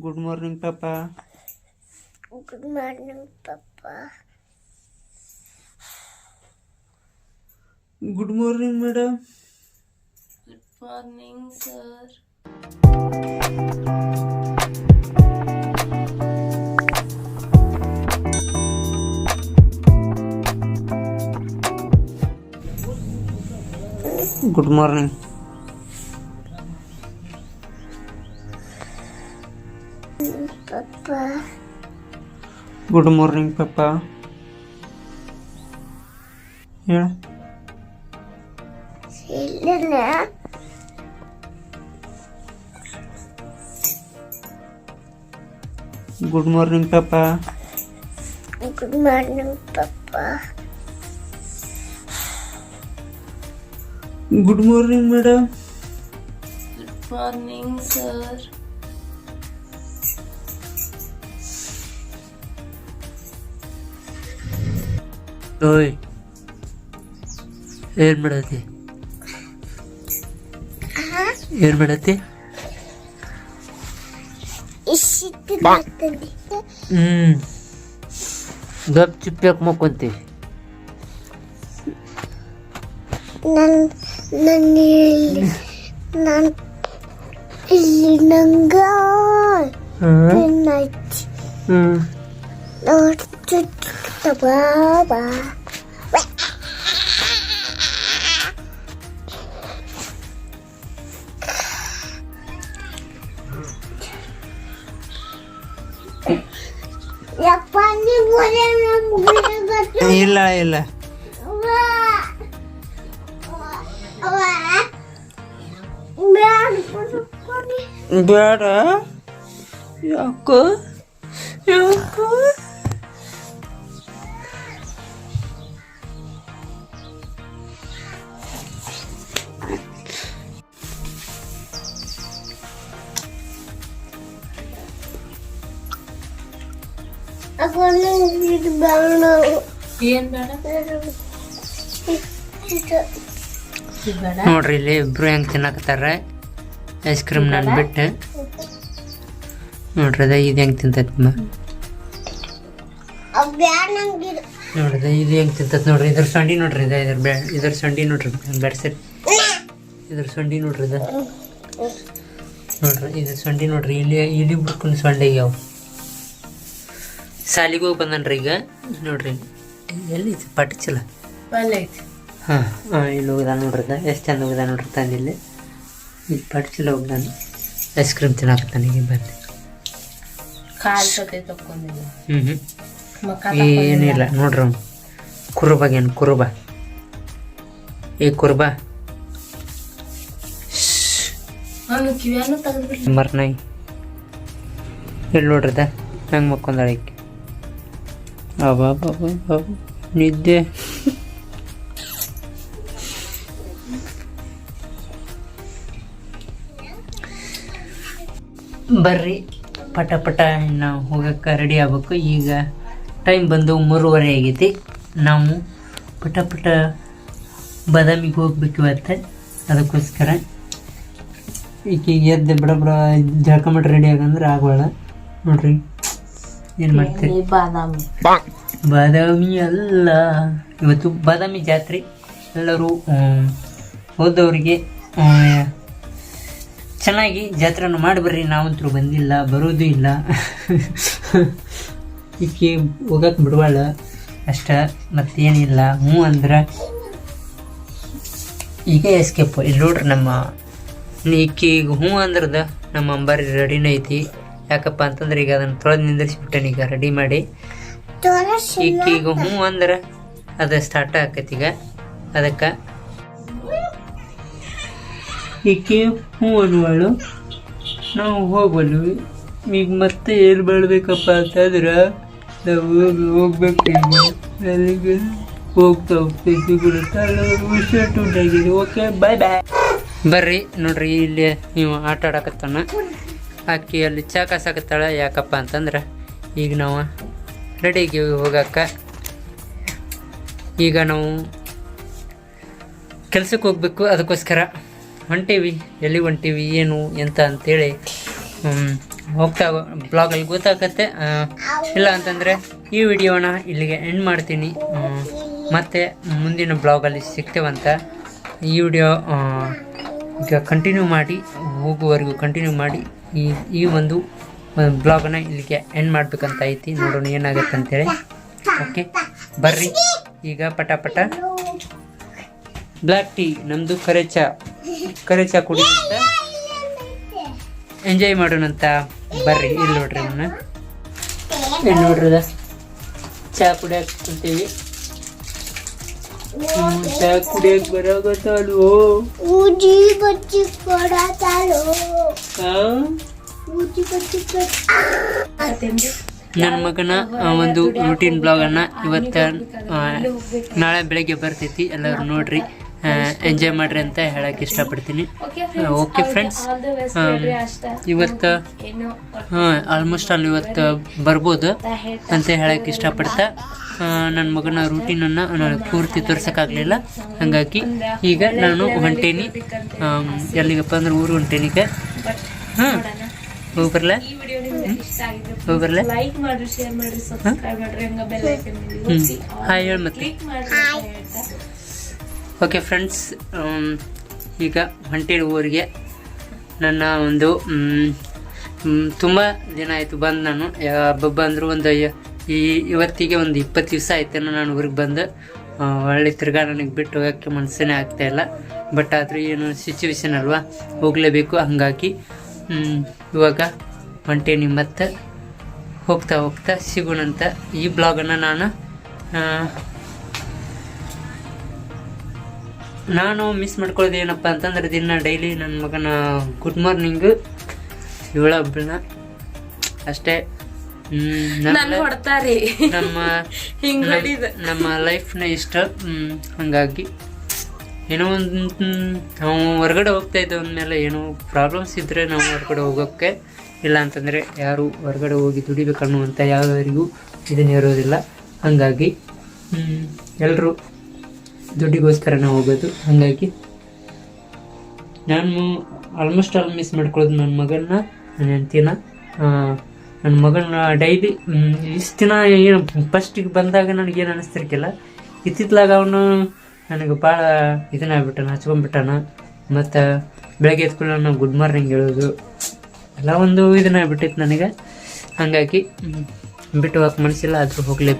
Good morning ಪಾಪ good morning ಪಪ್ಪ good morning madam morning sir good morning ಪಪ್ಪ good morning ಪಾಪ ಹೇಳ ಇಲ್ಲ good morning ಪಾಪ ಗುಡ್ ಮಾರ್ನಿಂಗ್ ಪಪ್ಪ good morning madam good morning sir ಓಯ್. ಏನು ಮಾಡತ್ತಿ? ಏನು ಮಾಡತ್ತಿ? ಹ್ಞೂ ಗಪ್ ಚಿಪ್ಪ್ಯಾಕೆ ಮಕ್ಕೊಂತಿ. ನನ್ ಇಲ್ಲಿ ನೈಟ್ ಹ್ಞೂ ಇಲ್ಲ ಇಲ್ಲ ಬೇಡ ಯಾಕೋ ಯಾಕೋ ನೋಡ್ರಿ ಇಲ್ಲಿ ಇಬ್ರು ಹೆಂಗೆ ತಿನ್ನಕತ್ತಾರ ಐಸ್ ಕ್ರೀಮ್ ನಾನು ಬಿಟ್ಟು ನೋಡ್ರಿ ಅದ ಇದು ಹೆಂಗೆ ತಿಂತೈತಿ ಬ್ಯಾಡ ನಂಗಿದು ನೋಡ್ರಿ ಅದ ಇದು ಹೆಂಗೆ ತಿಂತೈತಿ ನೋಡ್ರಿ ಇದ್ರ ಸಂಡಿ ನೋಡ್ರಿ ಇದ ಇದ್ರ ಬ್ಯಾ ಇದ್ರ ಸಂಡಿ ನೋಡ್ರಿ ಬೆಡ್ಸೆಟ್ ಇದ್ರ ಸಂಡಿ ನೋಡ್ರಿ ಇದ ನೋಡ್ರಿ ಇದು ಸೊಂಡಿ ನೋಡ್ರಿ ಇಲ್ಲಿ ಇಲ್ಲಿ ಬಿಡ್ಕೊಂಡು ಸೊಂಡೆ ಆಗ್ಯಾವ ಸಾಲಿಗೆ ಹೋಗಿ ಬಂದನ್ರಿ ಈಗ? ನೋಡ್ರಿ. ಎಲ್ಲಿ ಪಟಚಲ? ಚಲ ಹಾಂ ಹಾಂ ಇಲ್ಲಿ ಹೋಗಿದ ನೋಡ್ರಿ ಇದ ಎಷ್ಟು ಚಂದ ಹೋಗಿದ ನೋಡ್ರಿ ತಂದಿಲ್ಲಿ ಇಲ್ಲಿ? ಪಟಚಲ ನಾನು ಐಸ್ ಕ್ರೀಮ್ ತಿನ್ನಾಕತ್ತಾನೆ ಈಗ ಬಂದೆ. ಹ್ಞೂ ಹ್ಞೂ ಏನಿಲ್ಲ. ನೋಡ್ರಿ ಅವ್ನು. ಕುರುಬಾಗೇನು ಕುರುಬ? ಏ ಕುರುಬ. ಮರ್ನಾಯಿ ಇಲ್ಲಿ ನೋಡ್ರಿದ ಹೆಂಗೆ ಮಕ್ಕೊಂದಾಳ ಬಾಬಾ ನಿದ್ದೆ. ಬರ್ರಿ, ಪಟ ಪಟ ನಾವು ಹೋಗಕ್ಕೆ ರೆಡಿ ಆಗ್ಬೇಕು. ಈಗ ಟೈಮ್ ಬಂದು ಮೂರುವರೆ ಆಗೈತಿ. ನಾವು ಪಟ ಪಟ ಬಾದಾಮಿಗೆ ಹೋಗ್ಬೇಕು ಇವತ್ತು. ಅದಕ್ಕೋಸ್ಕರ ಈಗ ಎದ್ದು ಬಿಡ ಬಿಡ ಜಳ್ಕೊಂಬಿಟ್ಟು ರೆಡಿ ಆಗಂದ್ರೆ ಆಗೋಳ ನೋಡ್ರಿ. ಏನು ಮಾಡ್ತೀರಿ? ಬಾದಾಮಿ. ಬಾದಾಮಿ ಅಲ್ಲ. ಇವತ್ತು ಬಾದಾಮಿ ಜಾತ್ರೆ. ಎಲ್ಲರೂ ಹೋದವರಿಗೆ ಚೆನ್ನಾಗಿ ಜಾತ್ರೆಯನ್ನು ಮಾಡಿ ಬರ್ರಿ. ನಾವಂತರೂ ಬಂದಿಲ್ಲ ಬರೋದು ಇಲ್ಲ. ಈಕೆ ಹೋಗಕ್ಕೆ ಬಿಡಬಾಳ ಅಷ್ಟ ಮತ್ತೇನಿಲ್ಲ. ಹ್ಞೂ ಅಂದ್ರೆ ಈಗ ಎಸ್ಕೇಪ್ ಇಲ್ಲಿ ನೋಡ್ರಿ ನಮ್ಮ ಇಕ್ಕಿ ಈಗ ಹ್ಞೂ ಅಂದ್ರದ ನಮ್ಮ ಅಂಬಾರಿ ರೆಡಿನೈತಿ ಐತಿ. ಯಾಕಪ್ಪ ಅಂತಂದ್ರೆ ಈಗ ಅದನ್ನು ತೊಳೆದು ನಿಂದಿರಿಸ್ಬಿಟ್ಟೇನೆ ಈಗ ರೆಡಿ ಮಾಡಿ. ಈಗ ಹ್ಞೂ ಅಂದ್ರೆ ಅದು ಸ್ಟಾರ್ಟ್ ಆಕೈತಿ ಈಗ. ಅದಕ್ಕೆ ಈಕೆ ಹ್ಞೂ ಅನ್ನುವಳು. ನಾವು ಹೋಗ್ಬಲ್ವಿ. ಈಗ ಮತ್ತೆ ಏನು ಮಾಡಬೇಕಪ್ಪ ಅಂತಂದ್ರೆ ನಾವು ಹೋಗಿ ಹೋಗ್ಬೇಕು ಈಗ ಅಲ್ಲಿಗೆ ಹೋಗ್ತಾ ಹೋಗ್ತಾ ಸಿಗುತ್ತ ಹುಷಾರು ಓಕೆ ಬಾಯ್ ಬಾಯ್ ಬರ್ರಿ. ನೋಡ್ರಿ, ಇಲ್ಲಿ ನೀವು ಆಟ ಆಡಕತ್ತಾನ. ಆಕಿ ಅಲ್ಲಿ ಚಾ ಕಾಸಾಕತ್ತಾಳ ಯಾಕಪ್ಪ ಅಂತಂದ್ರೆ ಈಗ ನಾವು ರೆಡಿಗೆ ಹೋಗಕ್ಕೆ. ಈಗ ನಾವು ಕೆಲ್ಸಕ್ಕೆ ಹೋಗ್ಬೇಕು, ಅದಕ್ಕೋಸ್ಕರ ಹೊಂಟೀವಿ. ಎಲ್ಲಿ ಹೊಂಟೀವಿ, ಏನು, ಎಂತ ಅಂತೇಳಿ ಹೋಗ್ತಾ ಬ್ಲಾಗಲ್ಲಿ ಗೊತ್ತಾಗತ್ತೆ. ಇಲ್ಲ ಅಂತಂದರೆ ಈ ವಿಡಿಯೋನ ಇಲ್ಲಿಗೆ ಎಂಡ್ ಮಾಡ್ತೀನಿ. ಮತ್ತೆ ಮುಂದಿನ ಬ್ಲಾಗಲ್ಲಿ ಸಿಗ್ತೇವಂತ. ಈ ವಿಡಿಯೋ ಈಗ ಕಂಟಿನ್ಯೂ ಮಾಡಿ, ಹೋಗುವವರೆಗೂ ಕಂಟಿನ್ಯೂ ಮಾಡಿ. ಈ ಈ ಒಂದು ಬ್ಲಾಗನ್ನು ಇಲ್ಲಿಗೆ ಎಂಡ್ ಮಾಡಬೇಕಂತ ಐತಿ. ನೋಡೋಣ ಏನಾಗುತ್ತೆ ಅಂತೇಳಿ ಓಕೆ ಬರ್ರಿ. ಈಗ ಪಟ ಪಟ ಬ್ಲ್ಯಾಕ್ ಟೀ ನಮ್ಮದು ಕರೆ ಚಾ ಕರೆ ಚಾ ಮಾಡೋಣ ಎಂಜಾಯ್ ಮಾಡೋಣಂತ. ಬರ್ರಿ ಇಲ್ಲಿ ನೋಡ್ರಿ ನಾನು ನೋಡ್ರಿ ಚಾ ಕುಡಿಯಕ್ಕೆ ಕುಂತೀವಿ. ಕೊಡ ನನ್ನ ಮಗನ ಒಂದು ರೂಟೀನ್ ಬ್ಲಾಗನ್ನು ಇವತ್ತು ಇವತ್ತ ನಾಳೆ ಬೆಳಗ್ಗೆ ಬರ್ತೈತಿ ಎಲ್ಲರೂ ನೋಡ್ರಿ. ಎಂಜಾಯ್ ಮಾಡ್ರಿ ಅಂತ ಹೇಳಕ್ ಇಷ್ಟಪಡ್ತೀನಿ. ಓಕೆ ಫ್ರೆಂಡ್ಸ್ ಇವತ್ತು ಹಾಂ ಆಲ್ಮೋಸ್ಟ್ ಅಲ್ಲಿ ಇವತ್ತು ಬರ್ಬೋದು ಅಂತ ಹೇಳಕ್ ಇಷ್ಟಪಡ್ತಾ ನನ್ನ ಮಗನ ರೂಟೀನನ್ನು ನಾನು ಪೂರ್ತಿ ತೋರ್ಸೋಕ್ಕಾಗಲಿಲ್ಲ ಹಾಗಾಗಿ ಈಗ ನಾನು ಹೊಂಟೇನಿ. ಎಲ್ಲಿಗಪ್ಪ ಅಂದ್ರೆ ಊರು ಹೊಂಟೇನಿಗ ಹಾಂ ಹೋಗಿ ಬರಲ? ಈ ವಿಡಿಯೋ ನಿಮ್ಗೆ ಹೋಗಿ ಬರಲ? ಲೈಕ್ ಮಾಡ್ರಿ ಶೇರ್ ಮಾಡ್ರಿ ಸಬ್ಸ್ಕ್ರೈಬ್ ಮಾಡ್ರಿ ಹಂಗ ಬೆಲ್ ಐಕನ್ ಹ್ಞೂ ಹಾಯ್ ಹೇಳಿ ಮತ್ತೆ. ಓಕೆ ಫ್ರೆಂಡ್ಸ್ ಈಗ ಹೊಂಟೇರಿ ಊರಿಗೆ ನನ್ನ ಒಂದು ತುಂಬ ದಿನ ಆಯಿತು ಬಂದು ನಾನು. ಹಬ್ಬ ಬಂದರೂ ಒಂದು ಈ ಇವತ್ತಿಗೆ ಒಂದು ಇಪ್ಪತ್ತು ದಿವಸ ಆಯ್ತೇನೋ ನಾನು ಊರಿಗೆ ಬಂದು. ಒಳ್ಳೆ ತಿರ್ಗಾ ನನಗೆ ಬಿಟ್ಟು ಹೋಗೋಕ್ಕೆ ಮನಸ್ಸೇ ಆಗ್ತಾ ಇಲ್ಲ. ಬಟ್ ಆದರೂ ಏನು ಸಿಚುವೇಶನ್ ಅಲ್ವಾ? ಹೋಗಲೇಬೇಕು ಹಾಗಾಗಿ. ಇವಾಗ ಹೊಂಟೇನಿ ಮತ್ತೆ ಹೋಗ್ತಾ ಹೋಗ್ತಾ ಸಿಗೋಣಂತ ಈ ಬ್ಲಾಗನ್ನು ನಾನು ನಾನು ಮಿಸ್ ಮಾಡ್ಕೊಳ್ಳೋದು ಏನಪ್ಪ ಅಂತಂದ್ರೆ ದಿನ ಡೈಲಿ ನನ್ನ ಮಗನ ಗುಡ್ ಮಾರ್ನಿಂಗ್ ಏಳ ಬೆಳ ಅಷ್ಟೇ. ನಮ್ಮ ನಮ್ಮ- ಲೈಫ್ನ ಇಷ್ಟ. ಹಾಗಾಗಿ. ಏನೋ ಒಂದು ನಾವು ಹೊರಗಡೆ ಹೋಗ್ತಾ ಇದ್ದ ಅಂದಮೇಲೆ ಏನೋ ಪ್ರಾಬ್ಲಮ್ಸ್ ಇದ್ದರೆ ನಾವು ಹೊರಗಡೆ ಹೋಗೋಕ್ಕೆ. ಇಲ್ಲ ಅಂತಂದರೆ ಯಾರು ಹೊರಗಡೆ ಹೋಗಿ ದುಡಿಬೇಕು ಅನ್ನುವಂಥ ಯಾವ್ಯಾರಿಗೂ ಇದನ್ನ ಇರೋದಿಲ್ಲ. ಹಾಗಾಗಿ ಎಲ್ಲರೂ ದುಡ್ಡಿಗೋಸ್ಕರನೇ ಹೋಗೋದು. ಹಾಗಾಗಿ ನಾನು ಆಲ್ಮೋಸ್ಟ್ ಆಲ್ ಮಿಸ್ ಮಾಡ್ಕೊಳ್ಳೋದು ನನ್ನ ಮಗನ್ನ ನನ್ನ ಹೆಂಡ್ತಿನ. ನನ್ನ ಮಗನ ಡೈಲಿ ಇಷ್ಟು ದಿನ ಏನು ಫಸ್ಟಿಗೆ ಬಂದಾಗ ನನಗೇನು ಅನ್ನಿಸ್ತಿರ್ಕಿಲ್ಲ ಇತ್ತಿತ್ಲಾಗ ಅವನು ನನಗೆ ಭಾಳ ಇದನ್ನ ಆಗ್ಬಿಟ್ಟಾನ, ಹಚ್ಕೊಂಡ್ಬಿಟ್ಟಾನ. ಮತ್ತು ಬೆಳಗ್ಗೆ ಎದ್ಕೊಂಡು ನಾನು ಗುಡ್ ಮಾರ್ನಿಂಗ್ ಹೇಳೋದು. ಎಲ್ಲ ಒಂದು ಇದನ್ನ ಆಗ್ಬಿಟ್ಟಿತ್ತು ನನಗೆ. ಹಾಗಾಗಿ ಬಿಟ್ಟು ಹಾಕಿ ಮನಸ್ಸಿಲ್ಲ ಆದರೂ ಹೋಗ್ಲೇ